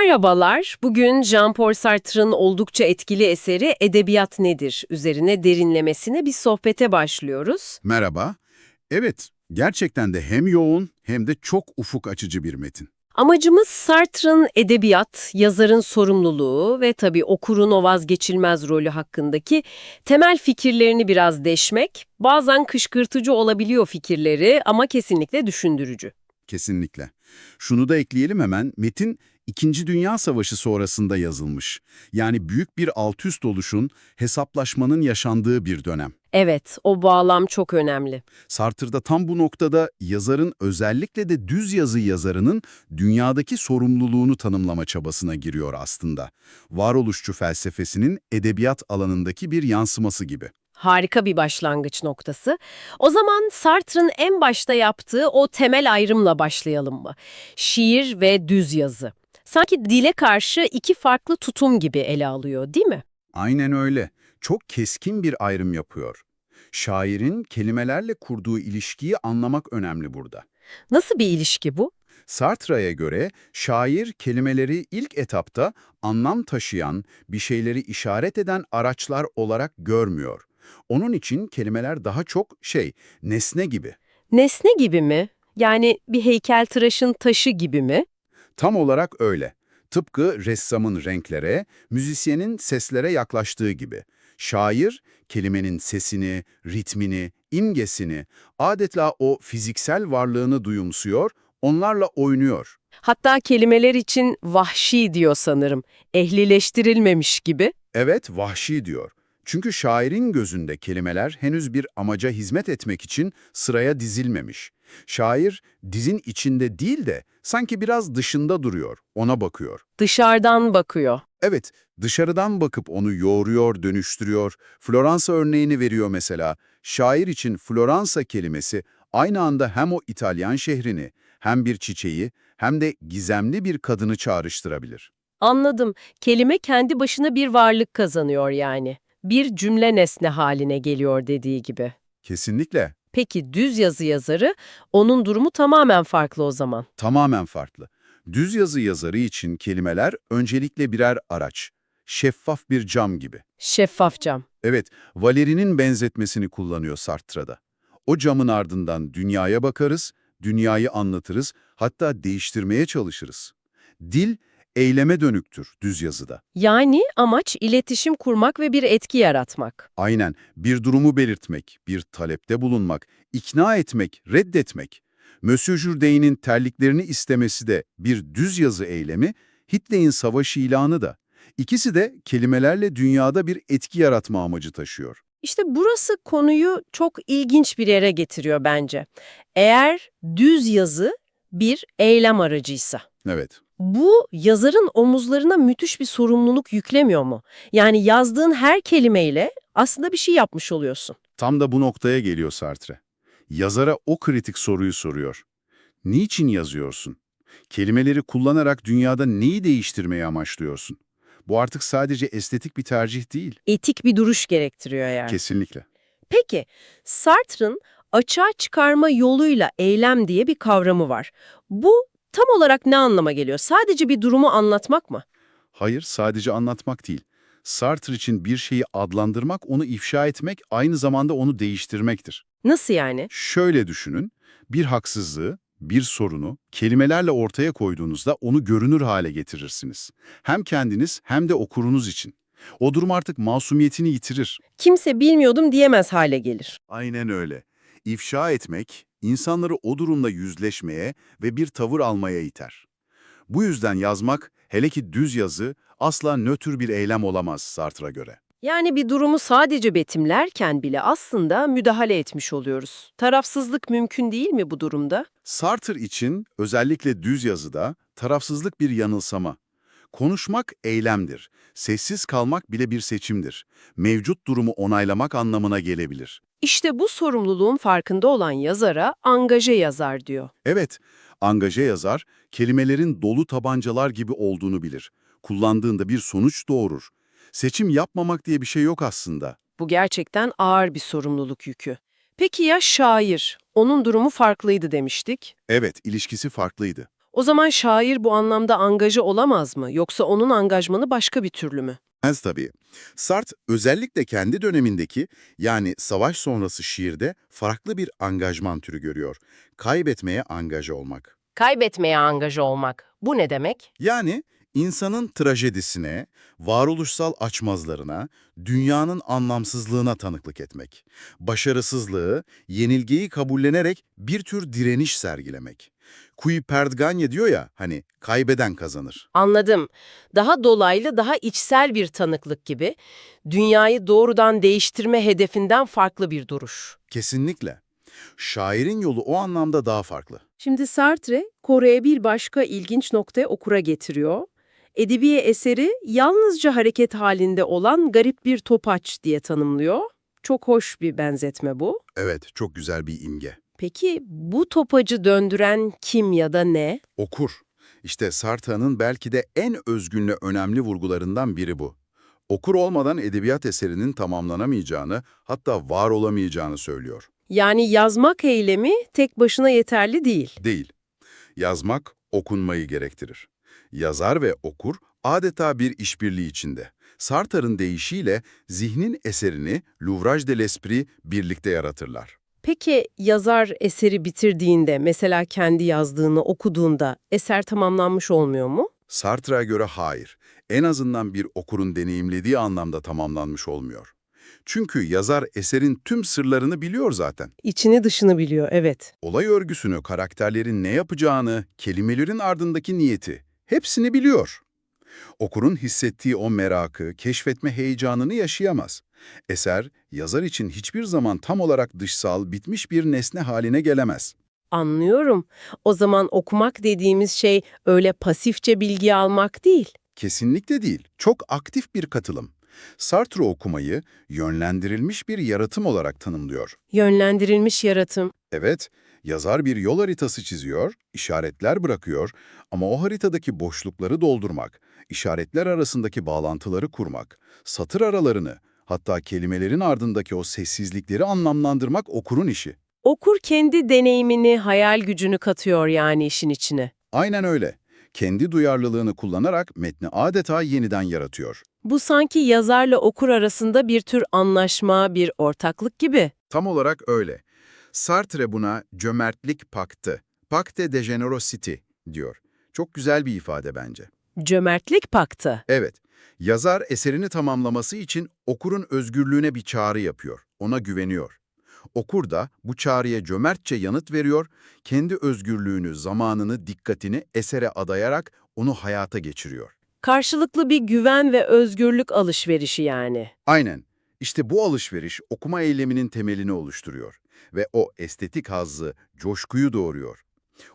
Merhabalar, bugün Jean-Paul Sartre'ın oldukça etkili eseri Edebiyat Nedir üzerine derinlemesine bir sohbete başlıyoruz. Merhaba. Evet, gerçekten de hem yoğun hem de çok ufuk açıcı bir metin. Amacımız Sartre'ın edebiyat, yazarın sorumluluğu ve tabii okurun o vazgeçilmez rolü hakkındaki temel fikirlerini biraz deşmek. Bazen kışkırtıcı olabiliyor fikirleri ama kesinlikle düşündürücü. Kesinlikle. Şunu da ekleyelim hemen, metin İkinci Dünya Savaşı sonrasında yazılmış. Yani büyük bir altüst oluşun, hesaplaşmanın yaşandığı bir dönem. Evet, o bağlam çok önemli. Sartre'da tam bu noktada yazarın özellikle de düz yazı yazarının dünyadaki sorumluluğunu tanımlama çabasına giriyor aslında. Varoluşçu felsefesinin edebiyat alanındaki bir yansıması gibi. Harika bir başlangıç noktası. O zaman Sartre'ın en başta yaptığı o temel ayrımla başlayalım mı? Şiir ve düz yazı. Sanki dile karşı iki farklı tutum gibi ele alıyor, değil mi? Aynen öyle. Çok keskin bir ayrım yapıyor. Şairin kelimelerle kurduğu ilişkiyi anlamak önemli burada. Nasıl bir ilişki bu? Sartre'ye göre şair kelimeleri ilk etapta anlam taşıyan, bir şeyleri işaret eden araçlar olarak görmüyor. Onun için kelimeler daha çok şey, nesne gibi. Nesne gibi mi? Yani bir heykeltıraşın taşı gibi mi? Tam olarak öyle. Tıpkı ressamın renklere, müzisyenin seslere yaklaştığı gibi. Şair, kelimenin sesini, ritmini, imgesini, adeta o fiziksel varlığını duyumsuyor, onlarla oynuyor. Hatta kelimeler için vahşi diyor sanırım. Ehlileştirilmemiş gibi. Evet, vahşi diyor. Çünkü şairin gözünde kelimeler henüz bir amaca hizmet etmek için sıraya dizilmemiş. Şair, dizin içinde değil de sanki biraz dışında duruyor, ona bakıyor. Dışarıdan bakıyor. Evet, dışarıdan bakıp onu yoğuruyor, dönüştürüyor. Floransa örneğini veriyor mesela. Şair için Floransa kelimesi aynı anda hem o İtalyan şehrini, hem bir çiçeği, hem de gizemli bir kadını çağrıştırabilir. Anladım. Kelime kendi başına bir varlık kazanıyor yani. Bir cümle nesne haline geliyor dediği gibi. Kesinlikle, Peki düz yazı yazarı, onun durumu tamamen farklı o zaman. tamamen farklı. Düz yazı yazarı için kelimeler öncelikle birer araç, şeffaf bir cam gibi. Şeffaf cam. Evet, Valeri'nin benzetmesini kullanıyor Sartre'da. O camın ardından dünyaya bakarız, dünyayı anlatırız, hatta değiştirmeye çalışırız. Dil, eyleme dönüktür düz yazıda. Yani amaç iletişim kurmak ve bir etki yaratmak. Aynen, bir durumu belirtmek, bir talepte bulunmak, ikna etmek, reddetmek. Monsieur Jourdain'in terliklerini istemesi de bir düz yazı eylemi, Hitler'in savaş ilanı da. İkisi de kelimelerle dünyada bir etki yaratma amacı taşıyor. İşte burası konuyu çok ilginç bir yere getiriyor bence. Eğer düz yazı bir eylem aracıysa. Evet. Bu yazarın omuzlarına müthiş bir sorumluluk yüklemiyor mu? Yani yazdığın her kelimeyle aslında bir şey yapmış oluyorsun. Tam da bu noktaya geliyor Sartre. Yazara o kritik soruyu soruyor. Niçin yazıyorsun? Kelimeleri kullanarak dünyada neyi değiştirmeyi amaçlıyorsun? Bu artık sadece estetik bir tercih değil. Etik bir duruş gerektiriyor yani. Kesinlikle. Peki, Sartre'ın açığa çıkarma yoluyla eylem diye bir kavramı var. Bu tam olarak ne anlama geliyor? Sadece bir durumu anlatmak mı? Hayır, sadece anlatmak değil. Sartre için bir şeyi adlandırmak, onu ifşa etmek, aynı zamanda onu değiştirmektir. Nasıl yani? Şöyle düşünün, bir haksızlığı, bir sorunu kelimelerle ortaya koyduğunuzda onu görünür hale getirirsiniz. Hem kendiniz hem de okurunuz için. O durum artık masumiyetini yitirir. Kimse bilmiyordum diyemez hale gelir. Aynen öyle. İfşa etmek, insanları o durumla yüzleşmeye ve bir tavır almaya iter. Bu yüzden yazmak, hele ki düz yazı, asla nötr bir eylem olamaz Sartre'a göre. Yani bir durumu sadece betimlerken bile aslında müdahale etmiş oluyoruz. Tarafsızlık mümkün değil mi bu durumda? Sartre için özellikle düz yazıda tarafsızlık bir yanılsama. Konuşmak eylemdir. Sessiz kalmak bile bir seçimdir. Mevcut durumu onaylamak anlamına gelebilir. İşte bu sorumluluğun farkında olan yazara angaje yazar diyor. Evet, angaje yazar, kelimelerin dolu tabancalar gibi olduğunu bilir. Kullandığında bir sonuç doğurur. Seçim yapmamak diye bir şey yok aslında. Bu gerçekten ağır bir sorumluluk yükü. Peki ya şair? Onun durumu farklıydı demiştik. Evet, ilişkisi farklıydı. O zaman şair bu anlamda angaja olamaz mı? Yoksa onun angajmanı başka bir türlü mü? Ez tabii. Sartre özellikle kendi dönemindeki yani savaş sonrası şiirde farklı bir angajman türü görüyor. Kaybetmeye angaja olmak. Kaybetmeye angaja olmak. Bu ne demek? Yani insanın trajedisine, varoluşsal açmazlarına, dünyanın anlamsızlığına tanıklık etmek. Başarısızlığı, yenilgiyi kabullenerek bir tür direniş sergilemek. Qui perd gagne diyor ya hani kaybeden kazanır. Anladım. Daha dolaylı, daha içsel bir tanıklık gibi. Dünyayı doğrudan değiştirme hedefinden farklı bir duruş. Kesinlikle. Şairin yolu o anlamda daha farklı. Şimdi Sartre, Kore'ye bir başka ilginç noktaya okura getiriyor. Edebiye eseri yalnızca hareket halinde olan garip bir topaç diye tanımlıyor. Çok hoş bir benzetme bu. Evet, çok güzel bir imge. Peki bu topacı döndüren kim ya da ne? Okur. İşte Sartre'nin belki de en özgün ve önemli vurgularından biri bu. Okur olmadan edebiyat eserinin tamamlanamayacağını, hatta var olamayacağını söylüyor. Yani yazmak eylemi tek başına yeterli değil. Değil. Yazmak, okunmayı gerektirir. Yazar ve okur adeta bir işbirliği içinde. Sartre'ın deyişiyle zihnin eserini L'Ouvrage de l'Esprit birlikte yaratırlar. Peki yazar eseri bitirdiğinde, mesela kendi yazdığını okuduğunda eser tamamlanmış olmuyor mu? Sartre'a göre hayır. En azından bir okurun deneyimlediği anlamda tamamlanmış olmuyor. Çünkü yazar eserin tüm sırlarını biliyor zaten. İçini dışını biliyor, evet. Olay örgüsünü, karakterlerin ne yapacağını, kelimelerin ardındaki niyeti, hepsini biliyor. Okurun hissettiği o merakı, keşfetme heyecanını yaşayamaz. Eser, yazar için hiçbir zaman tam olarak dışsal, bitmiş bir nesne haline gelemez. Anlıyorum. O zaman okumak dediğimiz şey öyle pasifçe bilgi almak değil. Kesinlikle değil, çok aktif bir katılım. Sartre okumayı yönlendirilmiş bir yaratım olarak tanımlıyor. Yönlendirilmiş yaratım. Evet, yazar bir yol haritası çiziyor, işaretler bırakıyor ama o haritadaki boşlukları doldurmak, işaretler arasındaki bağlantıları kurmak, satır aralarını, hatta kelimelerin ardındaki o sessizlikleri anlamlandırmak okurun işi. Okur kendi deneyimini, hayal gücünü katıyor yani işin içine. Aynen öyle. Kendi duyarlılığını kullanarak metni adeta yeniden yaratıyor. Bu sanki yazarla okur arasında bir tür anlaşma, bir ortaklık gibi. Tam olarak öyle. Sartre buna cömertlik paktı, pacte de generosity diyor. Çok güzel bir ifade bence. Cömertlik paktı. Evet, yazar eserini tamamlaması için okurun özgürlüğüne bir çağrı yapıyor, ona güveniyor. Okur da bu çağrıya cömertçe yanıt veriyor, kendi özgürlüğünü, zamanını, dikkatini esere adayarak onu hayata geçiriyor. Karşılıklı bir güven ve özgürlük alışverişi yani. Aynen. İşte bu alışveriş okuma eyleminin temelini oluşturuyor ve o estetik hazzı, coşkuyu doğuruyor.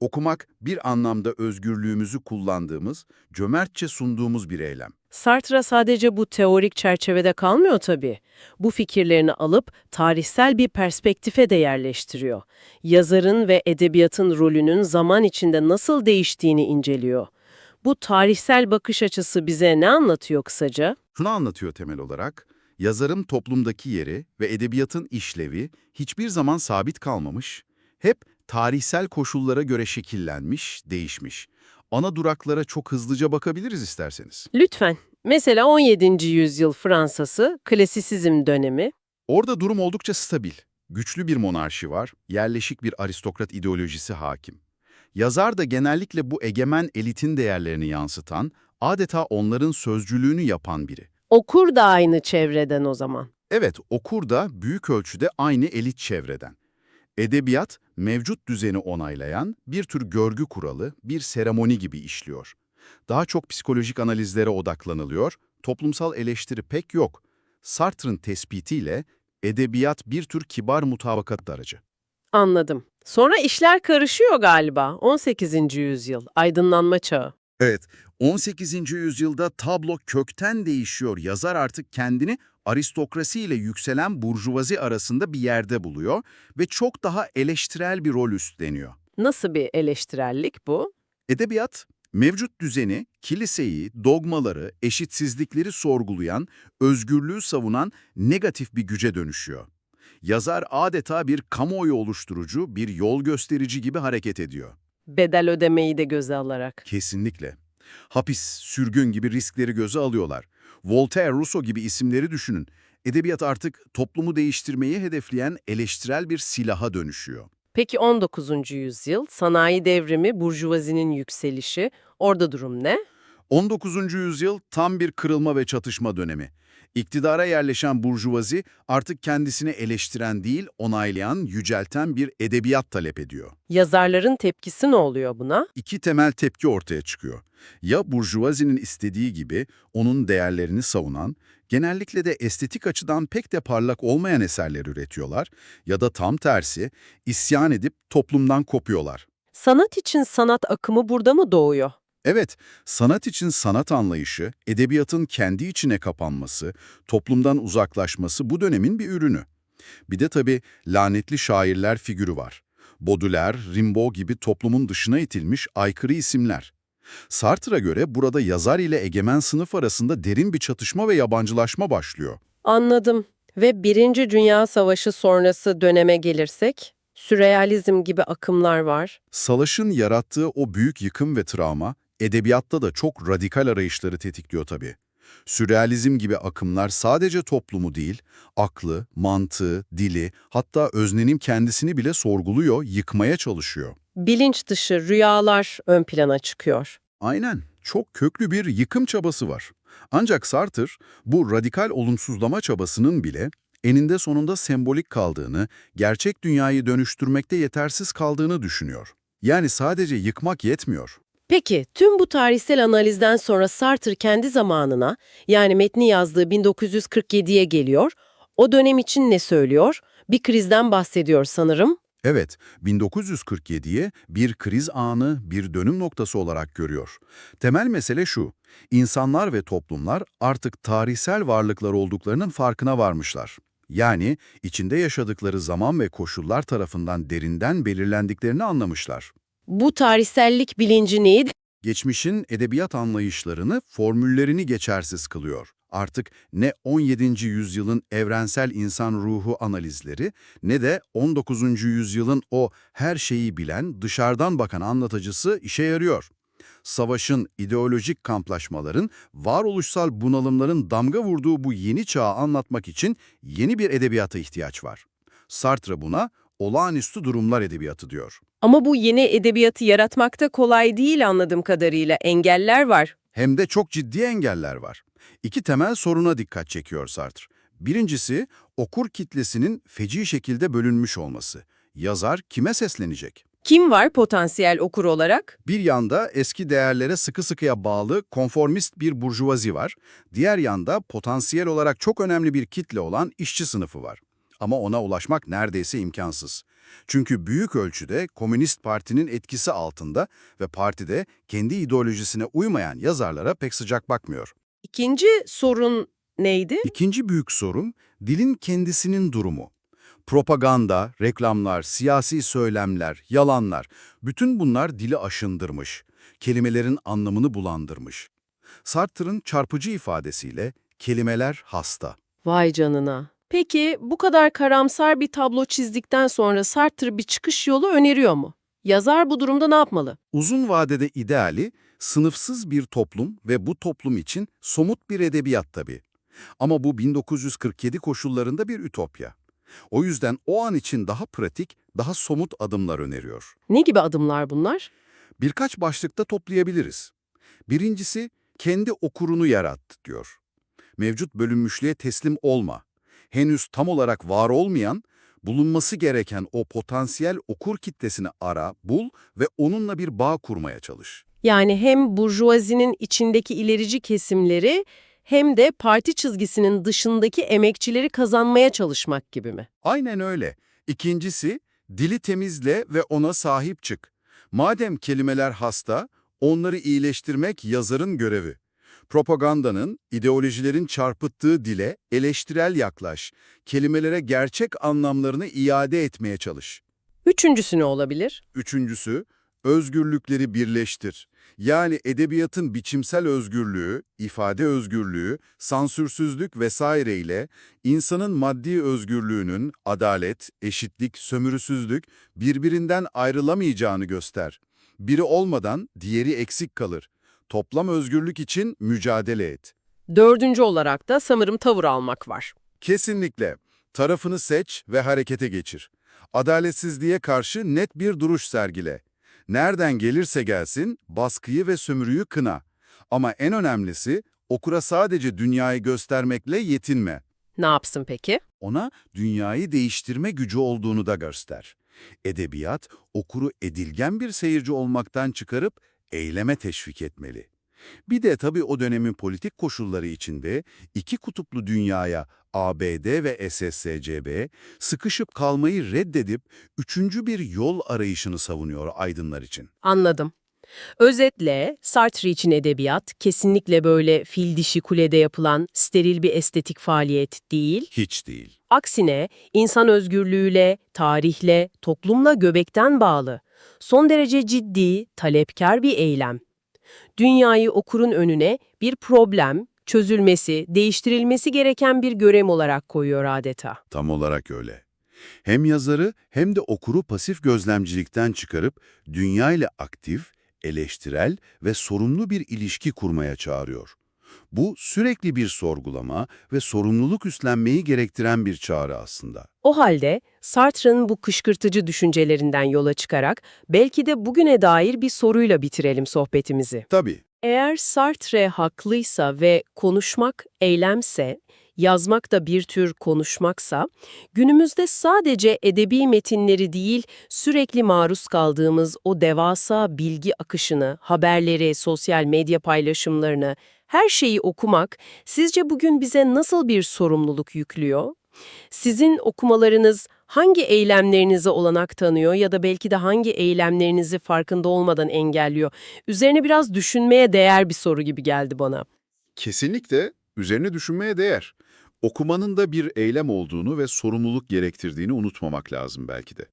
Okumak bir anlamda özgürlüğümüzü kullandığımız, cömertçe sunduğumuz bir eylem. Sartre sadece bu teorik çerçevede kalmıyor tabii. Bu fikirlerini alıp tarihsel bir perspektife de yerleştiriyor. Yazarın ve edebiyatın rolünün zaman içinde nasıl değiştiğini inceliyor. Bu tarihsel bakış açısı bize ne anlatıyor kısaca? Şunu anlatıyor temel olarak, yazarın toplumdaki yeri ve edebiyatın işlevi hiçbir zaman sabit kalmamış, hep tarihsel koşullara göre şekillenmiş, değişmiş. Ana duraklara çok hızlıca bakabiliriz isterseniz. Lütfen. Mesela 17. yüzyıl Fransası, klasisizm dönemi. Orada durum oldukça stabil. Güçlü bir monarşi var, yerleşik bir aristokrat ideolojisi hakim. Yazar da genellikle bu egemen elitin değerlerini yansıtan, adeta onların sözcülüğünü yapan biri. Okur da aynı çevreden o zaman. Evet, okur da büyük ölçüde aynı elit çevreden. Edebiyat, mevcut düzeni onaylayan bir tür görgü kuralı, bir seremoni gibi işliyor. Daha çok psikolojik analizlere odaklanılıyor, toplumsal eleştiri pek yok. Sartre'ın tespitiyle edebiyat bir tür kibar mutabakat aracı. Anladım. Sonra işler karışıyor galiba. 18. yüzyıl, aydınlanma çağı. Evet, 18. yüzyılda tablo kökten değişiyor. Yazar artık kendini aristokrasi ile yükselen burjuvazi arasında bir yerde buluyor ve çok daha eleştirel bir rol üstleniyor. Nasıl bir eleştirellik bu? Edebiyat, mevcut düzeni, kiliseyi, dogmaları, eşitsizlikleri sorgulayan, özgürlüğü savunan negatif bir güce dönüşüyor. Yazar adeta bir kamuoyu oluşturucu, bir yol gösterici gibi hareket ediyor. Bedel ödemeyi de göze alarak. Kesinlikle. Hapis, sürgün gibi riskleri göze alıyorlar. Voltaire, Rousseau gibi isimleri düşünün. Edebiyat artık toplumu değiştirmeyi hedefleyen eleştirel bir silaha dönüşüyor. Peki 19. yüzyıl, sanayi devrimi, burjuvazinin yükselişi, orada durum ne? 19. yüzyıl tam bir kırılma ve çatışma dönemi. İktidara yerleşen burjuvazi artık kendisini eleştiren değil, onaylayan, yücelten bir edebiyat talep ediyor. Yazarların tepkisi ne oluyor buna? İki temel tepki ortaya çıkıyor. Ya burjuvazinin istediği gibi onun değerlerini savunan, genellikle de estetik açıdan pek de parlak olmayan eserler üretiyorlar ya da tam tersi, isyan edip toplumdan kopuyorlar. Sanat için sanat akımı burada mı doğuyor? Evet, sanat için sanat anlayışı, edebiyatın kendi içine kapanması, toplumdan uzaklaşması bu dönemin bir ürünü. Bir de tabii lanetli şairler figürü var. Baudelaire, Rimbaud gibi toplumun dışına itilmiş aykırı isimler. Sartre'a göre burada yazar ile egemen sınıf arasında derin bir çatışma ve yabancılaşma başlıyor. Anladım. Ve Birinci Dünya Savaşı sonrası döneme gelirsek, sürrealizm gibi akımlar var. Savaşın yarattığı o büyük yıkım ve travma, edebiyatta da çok radikal arayışları tetikliyor tabii. Sürrealizm gibi akımlar sadece toplumu değil, aklı, mantığı, dili, hatta öznenin kendisini bile sorguluyor, yıkmaya çalışıyor. Bilinç dışı rüyalar ön plana çıkıyor. Aynen, çok köklü bir yıkım çabası var. Ancak Sartre, bu radikal olumsuzlama çabasının bile eninde sonunda sembolik kaldığını, gerçek dünyayı dönüştürmekte yetersiz kaldığını düşünüyor. Yani sadece yıkmak yetmiyor. Peki, tüm bu tarihsel analizden sonra Sartre kendi zamanına, yani metni yazdığı 1947'ye geliyor. O dönem için ne söylüyor? Bir krizden bahsediyor sanırım. Evet, 1947'ye bir kriz anı, bir dönüm noktası olarak görüyor. Temel mesele şu, insanlar ve toplumlar artık tarihsel varlıklar olduklarının farkına varmışlar. Yani içinde yaşadıkları zaman ve koşullar tarafından derinden belirlendiklerini anlamışlar. Bu tarihsellik bilinci neydi? Geçmişin edebiyat anlayışlarını, formüllerini geçersiz kılıyor. Artık ne 17. yüzyılın evrensel insan ruhu analizleri ne de 19. yüzyılın o her şeyi bilen, dışarıdan bakan anlatıcısı işe yarıyor. Savaşın, ideolojik kamplaşmaların, varoluşsal bunalımların damga vurduğu bu yeni çağı anlatmak için yeni bir edebiyata ihtiyaç var. Sartre buna olağanüstü durumlar edebiyatı diyor. Ama bu yeni edebiyatı yaratmakta kolay değil anladığım kadarıyla. Engeller var. Hem de çok ciddi engeller var. İki temel soruna dikkat çekiyor Sartre. Birincisi, okur kitlesinin feci şekilde bölünmüş olması. Yazar kime seslenecek? Kim var potansiyel okur olarak? Bir yanda eski değerlere sıkı sıkıya bağlı konformist bir burjuvazi var. Diğer yanda potansiyel olarak çok önemli bir kitle olan işçi sınıfı var. Ama ona ulaşmak neredeyse imkansız. Çünkü büyük ölçüde Komünist Parti'nin etkisi altında ve partide kendi ideolojisine uymayan yazarlara pek sıcak bakmıyor. İkinci sorun neydi? İkinci büyük sorun dilin kendisinin durumu. Propaganda, reklamlar, siyasi söylemler, yalanlar, bütün bunlar dili aşındırmış, kelimelerin anlamını bulandırmış. Sartre'ın çarpıcı ifadesiyle kelimeler hasta. Vay canına. Peki bu kadar karamsar bir tablo çizdikten sonra Sartre bir çıkış yolu öneriyor mu? Yazar bu durumda ne yapmalı? Uzun vadede ideali sınıfsız bir toplum ve bu toplum için somut bir edebiyat tabii. Ama bu 1947 koşullarında bir ütopya. O yüzden o an için daha pratik, daha somut adımlar öneriyor. Ne gibi adımlar bunlar? Birkaç başlıkta toplayabiliriz. Birincisi, kendi okurunu yarat diyor. Mevcut bölünmüşlüğe teslim olma. Henüz tam olarak var olmayan, bulunması gereken o potansiyel okur kitlesini ara, bul ve onunla bir bağ kurmaya çalış. Yani hem burjuvazinin içindeki ilerici kesimleri hem de parti çizgisinin dışındaki emekçileri kazanmaya çalışmak gibi mi? Aynen öyle. İkincisi, dili temizle ve ona sahip çık. Madem kelimeler hasta, onları iyileştirmek yazarın görevi. Propagandanın, ideolojilerin çarpıttığı dile eleştirel yaklaş. Kelimelere gerçek anlamlarını iade etmeye çalış. Üçüncüsü ne olabilir? Üçüncüsü, özgürlükleri birleştir. Yani edebiyatın biçimsel özgürlüğü, ifade özgürlüğü, sansürsüzlük vesaireyle insanın maddi özgürlüğünün adalet, eşitlik, sömürüsüzlük birbirinden ayrılamayacağını göster. Biri olmadan diğeri eksik kalır. Toplam özgürlük için mücadele et. Dördüncü olarak da sanırım tavır almak var. Kesinlikle. Tarafını seç ve harekete geçir. Adaletsizliğe karşı net bir duruş sergile. Nereden gelirse gelsin baskıyı ve sömürüyü kına. Ama en önemlisi okura sadece dünyayı göstermekle yetinme. Ne yapsın peki? Ona dünyayı değiştirme gücü olduğunu da göster. Edebiyat, okuru edilgen bir seyirci olmaktan çıkarıp eyleme teşvik etmeli. Bir de tabii o dönemin politik koşulları içinde iki kutuplu dünyaya ABD ve SSCB sıkışıp kalmayı reddedip üçüncü bir yol arayışını savunuyor aydınlar için. Anladım. Özetle Sartre için edebiyat kesinlikle böyle fil dişi kulede yapılan steril bir estetik faaliyet değil. Hiç değil. Aksine insan özgürlüğüyle, tarihle, toplumla göbekten bağlı, son derece ciddi, talepkar bir eylem. Dünyayı okurun önüne bir problem, çözülmesi, değiştirilmesi gereken bir görev olarak koyuyor adeta. Tam olarak öyle. Hem yazarı hem de okuru pasif gözlemcilikten çıkarıp dünyayla aktif, eleştirel ve sorumlu bir ilişki kurmaya çağırıyor. Bu sürekli bir sorgulama ve sorumluluk üstlenmeyi gerektiren bir çağrı aslında. O halde Sartre'ın bu kışkırtıcı düşüncelerinden yola çıkarak belki de bugüne dair bir soruyla bitirelim sohbetimizi. Tabii, Eğer Sartre haklıysa ve konuşmak eylemse, yazmak da bir tür konuşmaksa, günümüzde sadece edebi metinleri değil, sürekli maruz kaldığımız o devasa bilgi akışını, haberleri, sosyal medya paylaşımlarını, her şeyi okumak sizce bugün bize nasıl bir sorumluluk yüklüyor? Sizin okumalarınız hangi eylemlerinize olanak tanıyor ya da belki de hangi eylemlerinizi farkında olmadan engelliyor? Üzerine biraz düşünmeye değer bir soru gibi geldi bana. Kesinlikle üzerine düşünmeye değer. Okumanın da bir eylem olduğunu ve sorumluluk gerektirdiğini unutmamak lazım belki de.